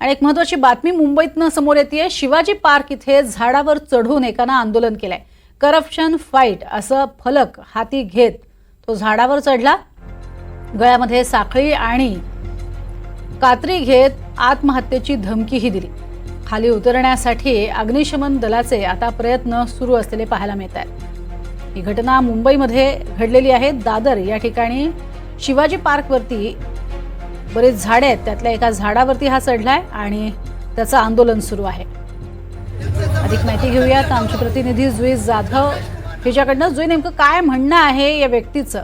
आणि एक महत्वाची बातमी मुंबईतनं समोर येते शिवाजी पार्क इथे झाडावर चढून एकानं आंदोलन केलंय. करप्शन फाईट असं फलक हाती घेत तो झाडावर चढला. गळ्यामध्ये साखळी आणि कात्री घेत आत्महत्येची धमकीही दिली. खाली उतरण्यासाठी अग्निशमन दलाचे आता प्रयत्न सुरू असलेले पाहायला मिळत आहेत ही घटना मुंबईमध्ये घडलेली आहे. दादर या ठिकाणी शिवाजी पार्कवरती बरेच झाडे आहेत. त्यातल्या एका झाडावरती हा चढलाय आणि त्याचं आंदोलन सुरू आहे. अधिक माहिती घेऊयात. आमचे प्रतिनिधी जुई जाधव हिच्याकडनं. जुई नेमकं काय म्हणणं आहे या व्यक्तीचं?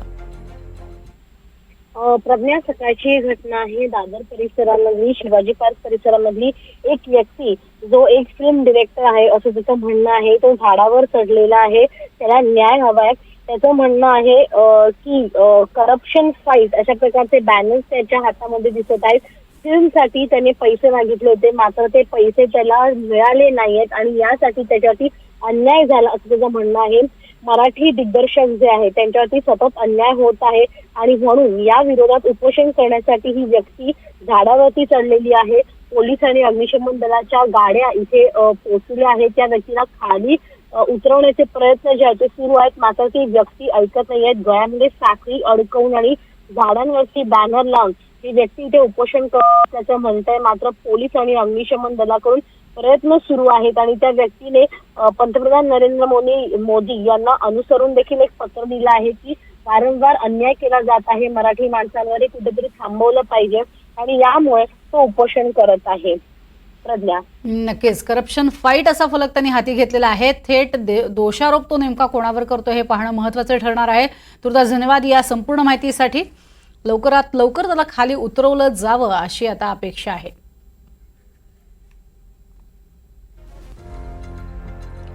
प्रज्ञा सकाळची घटना आहे. दादर परिसरामधली शिवाजी पार्क परिसरामधली एक व्यक्ती जो एक फिल्म डिरेक्टर आहे असं त्याचं म्हणणं आहे. तो झाडावर चढलेला आहे. त्याला न्याय हवाय. त्याचं म्हणणं आहे की करप्शन फाईट अशा प्रकारचे बॅनर्स त्याच्या हातामध्ये दिसत आहेत. फिल्मसाठी त्याने पैसे मागितले होते मात्र ते पैसे त्याला मिळाले नाहीयेत आणि यासाठी त्याच्यावरती अन्याय झाला असं त्याचं म्हणणं आहे. मराठी दिग्दर्शक जे आहे त्यांच्यावरती सतत अन्याय होत आहे आणि म्हणून या विरोधात उपोषण करण्यासाठी ही व्यक्ती झाडावरती चढलेली आहे. पोलीस आणि अग्निशमन दलाच्या गाड्या इथे पोहोचल्या आहेत. त्या व्यक्तीला खाली उतरवण्याचे प्रयत्न जे आहेत ते सुरू आहेत. मात्र ती व्यक्ती ऐकत नाही आहेत गळ्यामध्ये साखळी अडकवून आणि झाडांवरती बॅनर लावून ही व्यक्ती इथे उपोषण करत असल्याचं म्हणत मात्र पोलीस आणि अग्निशमन दलाकडून प्रयत्न सुरू आहेत आणि त्या व्यक्तीने पंतप्रधान नरेंद्र मोदी मोदी यांना अनुसरून देखील एक पत्र दिलं आहे की वारंवार अन्याय केला जात आहे. मराठी माणसांवर हे कुठेतरी थांबवलं पाहिजे आणि यामुळे तो उपोषण करत आहे. प्रज्ञा. नक्कीच. करप्शन फाईट असा फलक त्यांनी हाती घेतलेला आहे. थेट दोषारोप तो नेमका कोणावर करतो हे पाहणं महत्वाचं ठरणार आहे. तुर्तास धन्यवाद या संपूर्ण माहितीसाठी. लवकरात लवकर त्याला खाली उतरवलं जावं अशी आता अपेक्षा आहे.